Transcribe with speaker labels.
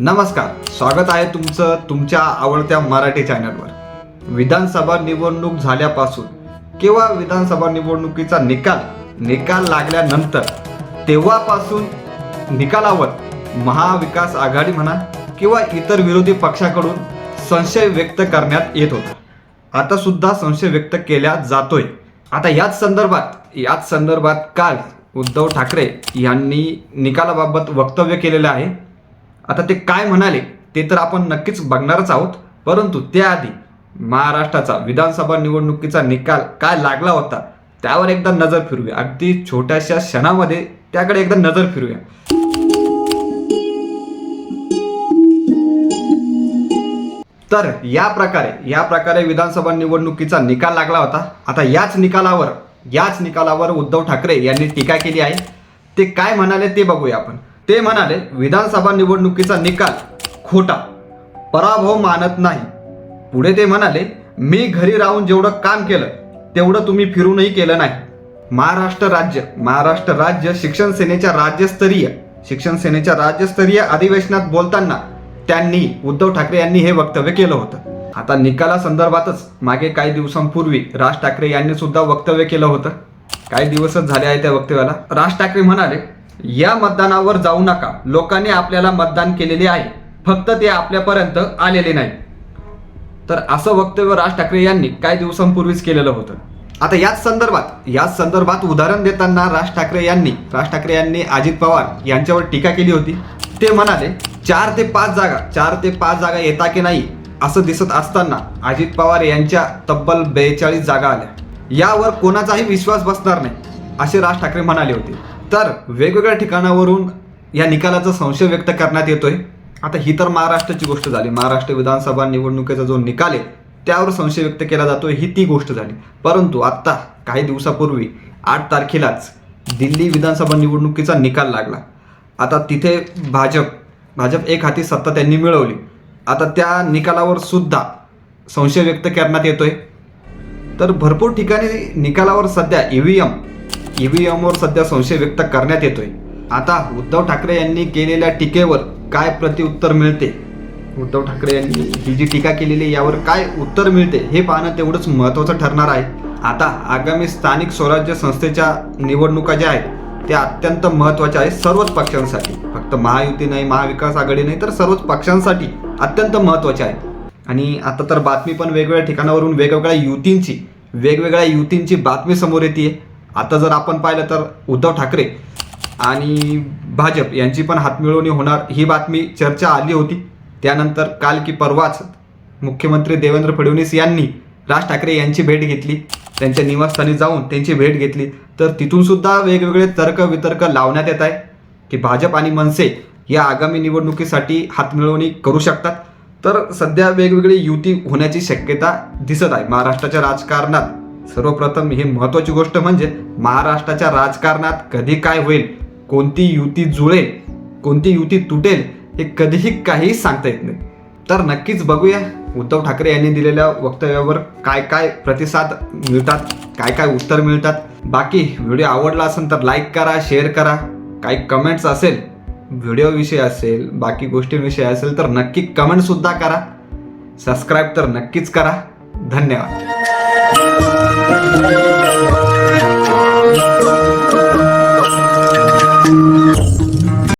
Speaker 1: नमस्कार स्वागत आहे तुमचं तुमच्या आवडत्या मराठी चॅनलवर. विधानसभा निवडणूक झाल्यापासून किंवा विधानसभा निवडणुकीचा निकाल निकाल लागल्यानंतर तेव्हापासून निकालावर महाविकास आघाडी म्हणा किंवा इतर विरोधी पक्षाकडून संशय व्यक्त करण्यात येत होता. आता सुद्धा संशय व्यक्त केला जातोय. आता याच संदर्भात याच संदर्भात काल उद्धव ठाकरे यांनी निकालाबाबत वक्तव्य केलेलं आहे. आता ते काय म्हणाले ते तर आपण नक्कीच बघणारच आहोत. परंतु त्याआधी महाराष्ट्राचा विधानसभा निवडणुकीचा निकाल काय लागला होता त्यावर एकदा नजर फिरूया अगदी छोट्याशा क्षणामध्ये त्याकडे एकदा नजर फिरूया तर या प्रकारे या प्रकारे विधानसभा निवडणुकीचा निकाल लागला होता. आता याच निकालावर याच निकालावर उद्धव ठाकरे यांनी टीका केली आहे. ते काय म्हणाले ते बघूया आपण. ते म्हणाले विधानसभा निवडणुकीचा निकाल खोटा. पराभव मानत नाही. पुढे ते म्हणाले मी घरी राहून जेवढं काम केलं तेवढं तुम्ही फिरूनही केलं नाही. महाराष्ट्र राज्य महाराष्ट्र राज्य शिक्षण सेनेच्या राज्यस्तरीय शिक्षण सेनेच्या राज्यस्तरीय अधिवेशनात बोलताना त्यांनी उद्धव ठाकरे यांनी हे वक्तव्य केलं होतं. आता निकाला संदर्भातच मागे काही दिवसांपूर्वी राज ठाकरे यांनी सुद्धा वक्तव्य केलं होतं. काही दिवसच झाले आहे त्या वक्तव्याला. राज ठाकरे म्हणाले या मतदानावर जाऊ नका. लोकांनी आपल्याला मतदान केलेले आहे. फक्त ते आपल्यापर्यंत आलेले नाही. तर असं वक्तव्य राज ठाकरे यांनी काही दिवसांपूर्वीच केलेलं होतं. आता याच संदर्भात याच संदर्भात उदाहरण देताना राज ठाकरे यांनी राज ठाकरे यांनी अजित पवार यांच्यावर टीका केली होती. ते म्हणाले चार ते पाच जागा चार ते पाच जागा येता की नाही असं दिसत असताना अजित पवार यांच्या तब्बल बेचाळीस जागा आल्या. यावर कोणाचाही विश्वास बसणार नाही असे राज ठाकरे म्हणाले होते. तर वेगवेगळ्या ठिकाणावरून या निकालाचा संशय व्यक्त करण्यात येतोय. आता ही तर महाराष्ट्राची गोष्ट झाली. महाराष्ट्र विधानसभा निवडणुकीचा जो निकाल आहे त्यावर संशय व्यक्त केला जातोय ही ती गोष्ट झाली. परंतु आत्ता काही दिवसापूर्वी आठ तारखेलाच दिल्ली विधानसभा निवडणुकीचा निकाल लागला. आता तिथे भाजप भाजप एक हाती सत्ता त्यांनी मिळवली. आता त्या निकालावर सुद्धा संशय व्यक्त करण्यात येतोय. तर भरपूर ठिकाणी निकालावर सध्या ई व्ही एम ईव्हीएमवर सध्या संशय व्यक्त करण्यात येतोय. आता उद्धव ठाकरे यांनी केलेल्या टीकेवर काय प्रतिउत्तर मिळते? उद्धव ठाकरे यांनी ही जी टीका केलेली आहे, यावर काय उत्तर मिळते हे पाहणं तेवढंच महत्त्वाचं ठरणार आहे. आता आगामी स्थानिक स्वराज्य संस्थेच्या निवडणुका ज्या आहेत त्या अत्यंत महत्त्वाच्या आहेत सर्वच पक्षांसाठी. फक्त महायुती नाही महाविकास आघाडी नाही तर सर्वच पक्षांसाठी अत्यंत महत्त्वाच्या आहेत. आणि आता तर बातमी पण वेगवेगळ्या ठिकाणावरून वेगवेगळ्या युतींची वेगवेगळ्या युतींची बातमी समोर येते आता जर आपण पाहिलं तर उद्धव ठाकरे आणि भाजप यांची पण हातमिळवणी होणार ही बातमी चर्चा आली होती. त्यानंतर काल की परवाच मुख्यमंत्री देवेंद्र फडणवीस यांनी राज ठाकरे यांची भेट घेतली. त्यांच्या निवासस्थानी जाऊन त्यांची भेट घेतली. तर तिथून सुद्धा वेगवेगळे तर्क वितर्क लावण्यात येत आहे की भाजप आणि मनसे या आगामी निवडणुकीसाठी हातमिळवणी करू शकतात. तर सध्या वेगवेगळी युती होण्याची शक्यता दिसत आहे. महाराष्ट्राच्या राजकारणात सर्वप्रथम ही महत्त्वाची गोष्ट म्हणजे महाराष्ट्राच्या राजकारणात कधी काय होईल कोणती युती जुळेल कोणती युती तुटेल हे कधीही काहीही सांगता येत नाही. तर नक्कीच बघूया उद्धव ठाकरे यांनी दिलेल्या वक्तव्यावर काय काय प्रतिसाद मिळतात काय काय उत्तर मिळतात. बाकी व्हिडिओ आवडला असेल तर लाईक करा शेअर करा. काही कमेंट्स असेल व्हिडिओविषयी असेल बाकी गोष्टींविषयी असेल तर नक्की कमेंटसुद्धा करा. सबस्क्राईब तर नक्कीच करा. धन्यवाद.